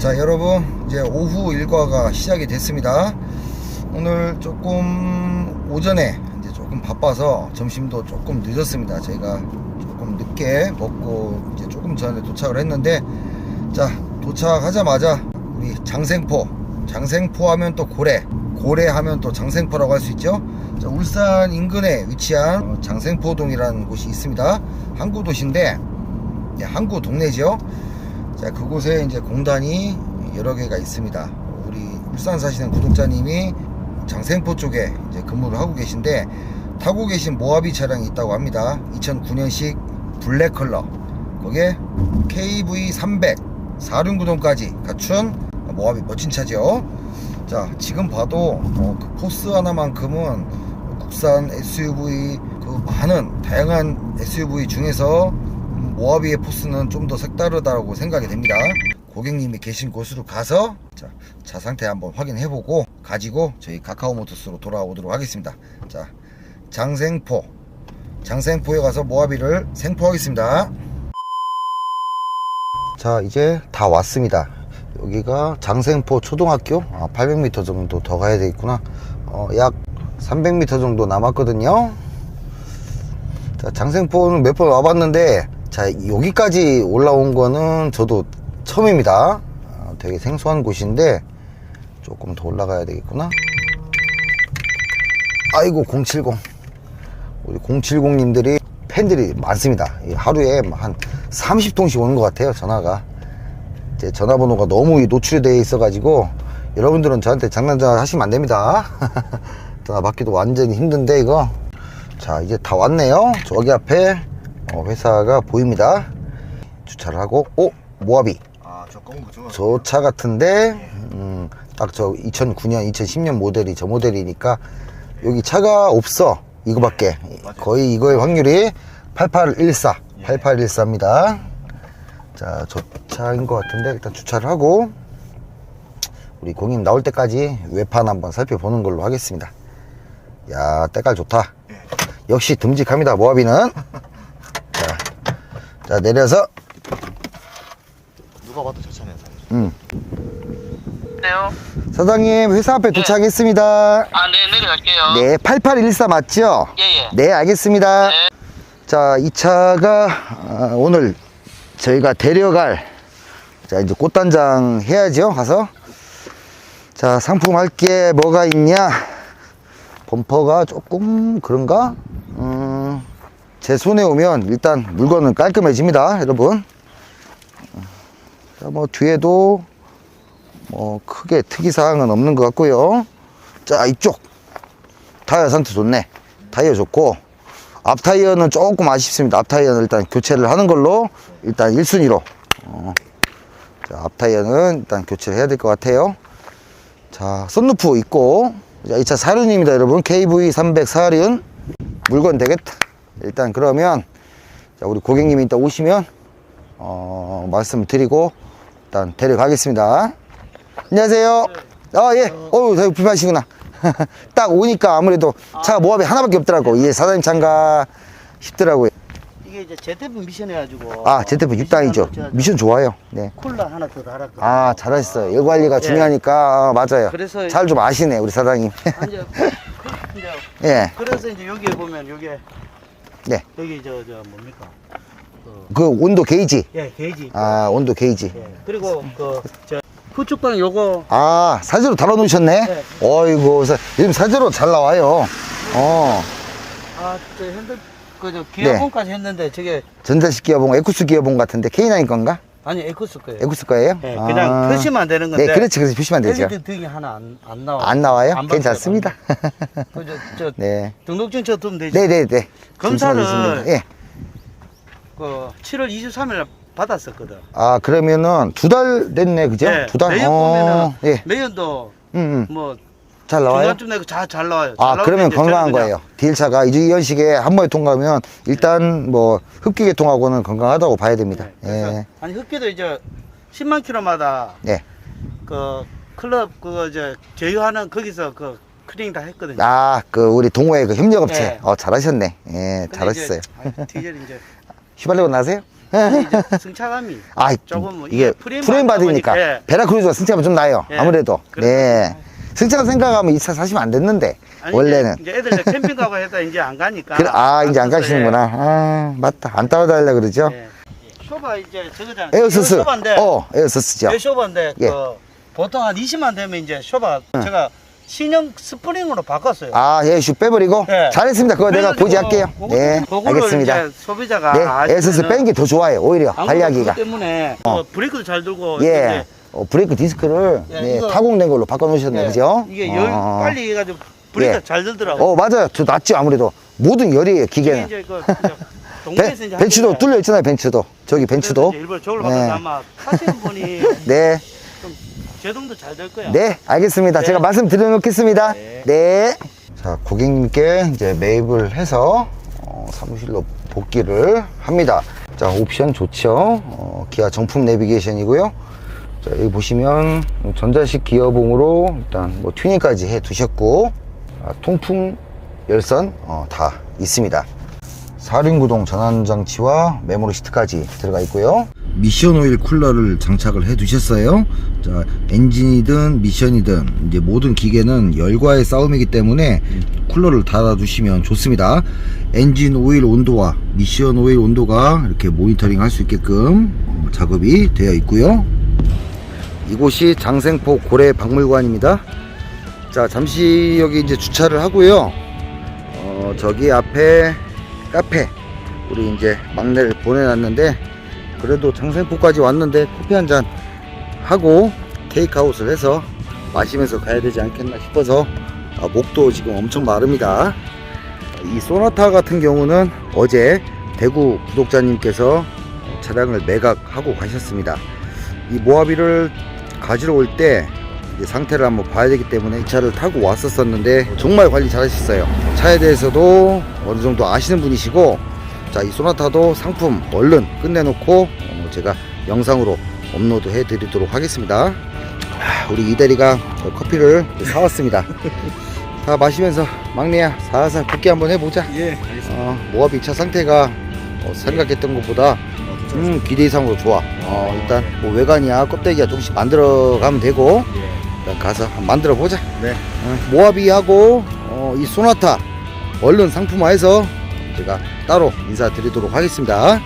자 여러분 이제 오후 일과가 시작이 됐습니다. 오늘 조금 오전에 이제 조금 바빠서 점심도 조금 늦었습니다. 저희가 조금 늦게 먹고 이제 조금 전에 도착을 했는데 자 도착하자마자 우리 장생포 장생포 하면 또 고래 고래 하면 또 장생포라고 할 수 있죠? 자, 울산 인근에 위치한 어, 장생포동이라는 곳이 있습니다. 항구 도시인데 네, 항구 동네죠 자 그곳에 이제 공단이 여러 개가 있습니다. 우리 울산 사시는 구독자님이 장생포 쪽에 이제 근무를 하고 계신데 타고 계신 모하비 차량이 있다고 합니다. 2009년식 블랙 컬러. 거기에 KV300 사륜구동까지 갖춘 모하비 멋진 차죠. 자 지금 봐도 어, 그 포스 하나만큼은 국산 SUV 그 많은 다양한 SUV 중에서 음, 모하비의 포스는 좀 더 색다르다고 생각이 됩니다. 고객님이 계신 곳으로 가서 자, 차 상태 한번 확인해보고 가지고 저희 카카오 모터스로 돌아오도록 하겠습니다. 자 장생포. 장생포에 가서 모하비를 생포하겠습니다. 자 이제 다 왔습니다. 여기가 장생포 초등학교? 아, 800m 정도 더 가야 되겠구나. 어, 약 300m 정도 남았거든요. 자, 장생포는 몇 번 와봤는데 자 여기까지 올라온 거는 저도 처음입니다. 아, 되게 생소한 곳인데 조금 더 올라가야 되겠구나. 아이고 070 우리 070님들이 팬들이 많습니다. 이 하루에 한 30통씩 오는 것 같아요 전화가. 제 전화번호가 너무 노출이 되어 있어 가지고 여러분들은 저한테 장난전 하시면 안 됩니다. 전화 받기도 완전히 힘든데 이거. 자 이제 다 왔네요. 저기 앞에 어, 회사가 보입니다 주차를 하고 오 모하비 아저 검은. 저 차 같은데 음, 딱 저 2009년 2010년 모델이 저 모델이니까 여기 차가 없어 이거밖에. 거의 이거의 확률이 8814 예. 8814입니다 자 저 차인 것 같은데 일단 주차를 하고 우리 공인 나올 때까지 외판 한번 살펴보는 걸로 하겠습니다 야 때깔 좋다 예. 역시 듬직합니다 모하비는 자, 자 내려서 누가 봐도 저 차네. 음. 네요. 사장님 회사 앞에 도착했습니다 아, 네, 내려갈게요. 네 8814 맞죠? 예, 예. 네 알겠습니다 네. 자 이 차가 아, 오늘 저희가 데려갈 자 이제 꽃단장 해야죠 가서 자 상품 할 게 뭐가 있냐 범퍼가 조금 그런가 음, 제 손에 오면 일단 물건은 깔끔해집니다 여러분. 자 뭐 뒤에도 뭐 크게 특이사항은 없는 것 같고요. 자 이쪽. 타이어 상태 좋네. 타이어 좋고. 앞 타이어는 조금 아쉽습니다. 앞 타이어는 일단 교체를 하는 걸로 일단 1순위로. 어. 자, 앞 타이어는 일단 교체를 해야 될 것 같아요. 자 썬루프 있고. 이차 사륜입니다 여러분. KV300 사륜. 물건 되겠다 일단 그러면 자, 우리 고객님이 이따 오시면 어, 말씀드리고 일단 데려가겠습니다. 안녕하세요. 아 예. 어우 되게 불편하시구나. 딱 오니까 아무래도 차가 모압이 하나밖에 없더라고. 이게 사장님 차인가 싶더라고요. 이게 이제 제태분 미션 해가지고 아 제트프 6당이죠? 미션 좋아요. 네. 콜라 하나 더 달았거든요. 아 잘하셨어요. 일 관리가 예. 중요하니까. 아, 맞아요. 그래서 잘 좀 아시네 우리 사장님. 아, 이제 그- 이제 예. 그래서 이제 여기에 보면 여기에 네. 여기 저 저 뭡니까 그 온도 게이지 예 게이지 아 온도 게이지 예. 그리고 그 저 후축방 요거 아 사제로 달아 놓으셨네 네. 어이구 사- 요즘 사제로 잘 나와요 어 아 저 핸들 그저 네. 기어봉까지 했는데 저게 전자식 기어봉 에쿠스 기어봉 같은데 K9 건가 아니 에쿠스 거예요. 에쿠스 거예요? 예, 그냥 표시만 되는 건데 네 그렇지 그렇지. 표시만 되죠. LED 등이 하나 안, 안 나와 안 나와요? 안 괜찮습니다. 그 저 저 네. 등록증 저 두면 되지. 네네네. 검사를 예. 그 7월 23일 받았었거든. 아 그러면은 두 달 됐네 그죠? 예, 두 달. 매연 어, 보면은 예. 매연도 음, 음. 뭐 잘 나와요? 중간쯤 내고 잘, 잘 나와요. 잘아 그러면 이제 건강한 저는 그냥- 거예요. 이제 이런 식의 한 번에 통과하면 일단 뭐 흡기 계 통하고는 건강하다고 봐야 됩니다. 네, 그래서 예. 아니 흑기도 이제 10만 킬로마다 네. 그 클럽 그거 이제 제휴하는 거기서 그 클링 다 했거든요. 아, 그 우리 동호회 그 협력업체. 네. 어, 잘하셨네. 예, 근데 잘하셨어요. 이제, 디젤 이제 휘발유고 나세요? 이제 승차감이 아, 조금 뭐 이게 프레임 받으니까 예. 베라크루즈가 승차감 좀 나요. 예. 아무래도. 그래서- 네. 승차감 생각하면 이 차 사시면 안 됐는데 아니, 원래는. 이제, 이제 애들 이제 캠핑 가고 해서 이제 안 가니까 그래, 아 이제 안 가시는구나. 아 맞다. 안 따라달라 그러죠. 예. 예. 쇼바 이제 저거잖아요 에어서스. 쇼바인데 어, 에어서스죠. 예, 쇼바인데 예. 그 보통 한 20만 되면 이제 쇼바 제가 신형 스프링으로 바꿨어요 아, 예, 슈 빼버리고. 예. 잘했습니다. 그거 내가 그래가지고 고지할게요. 그거- 네, 알겠습니다. 소비자가 네, 에어서스 뺀 게 더 좋아요. 오히려 관리하기가. 때문에 어. 어, 브레이크도 잘 들고 예. 어, 브레이크 디스크를 예, 네, 이거- 타공된 걸로 바꿔놓으셨네, 예, 그죠? 이게 열 어. 빨리 해가지고 브레이크가 예. 잘 들더라고 어, 맞아요. 저 낫죠, 아무래도. 모든 열이에요, 이게 기계는. 이제 그 이제 동네에서 이제 벤, 벤츠도 뚫려 있잖아요, 벤츠도. 저기 그래서 벤츠도. 이제 일부러 저걸 바꿔서 네. 아마 타시는 분이 네, 제동도 잘 될 거야 네, 알겠습니다. 네. 제가 말씀 드려놓겠습니다. 네. 네. 자, 고객님께 이제 매입을 해서 어, 사무실로 복귀를 합니다. 자, 옵션 좋죠. 어, 기아 정품 내비게이션이고요. 자, 여기 보시면 전자식 기어봉으로 일단 뭐 튜닝까지 해 두셨고, 아, 통풍 열선 어, 다 있습니다. 4륜구동 전환장치와 메모리 시트까지 들어가 있고요. 미션 오일 쿨러를 장착을 해 두셨어요. 자, 엔진이든 미션이든 이제 모든 기계는 열과의 싸움이기 때문에 쿨러를 달아 두시면 좋습니다. 엔진 오일 온도와 미션 오일 온도가 이렇게 모니터링 할 수 있게끔 어, 작업이 되어 있고요. 이곳이 장생포 고래 박물관입니다. 자, 잠시 여기 이제 주차를 하고요. 어, 저기 앞에 카페 우리 이제 막내를 보내놨는데 그래도 장생포까지 왔는데 커피 한 잔 하고 테이크아웃을 해서 마시면서 가야 되지 않겠나 싶어서 아, 목도 지금 엄청 마릅니다 이 소나타 같은 경우는 어제 대구 구독자님께서 차량을 매각하고 가셨습니다 이 모하비를 가지러 올 때 상태를 한번 봐야 되기 때문에 이 차를 타고 왔었었는데 정말 관리 잘하셨어요. 차에 대해서도 어느 정도 아시는 분이시고 자 이 소나타도 상품 얼른 끝내놓고 어, 제가 영상으로 업로드 해 드리도록 하겠습니다. 아, 우리 이대리가 저 커피를 사왔습니다. 다 마시면서 막내야 살살 복귀 한번 해보자. 예, 알겠습니다. 어, 모하비 차 상태가 어, 생각했던 것보다 음, 기대 이상으로 좋아 어, 일단 뭐 외관이야 껍데기야 조금씩 만들어 가면 되고 예. 일단 가서 한번 만들어 보자 네. 어, 모하비하고 어, 이 소나타 얼른 상품화해서 제가 따로 인사드리도록 하겠습니다.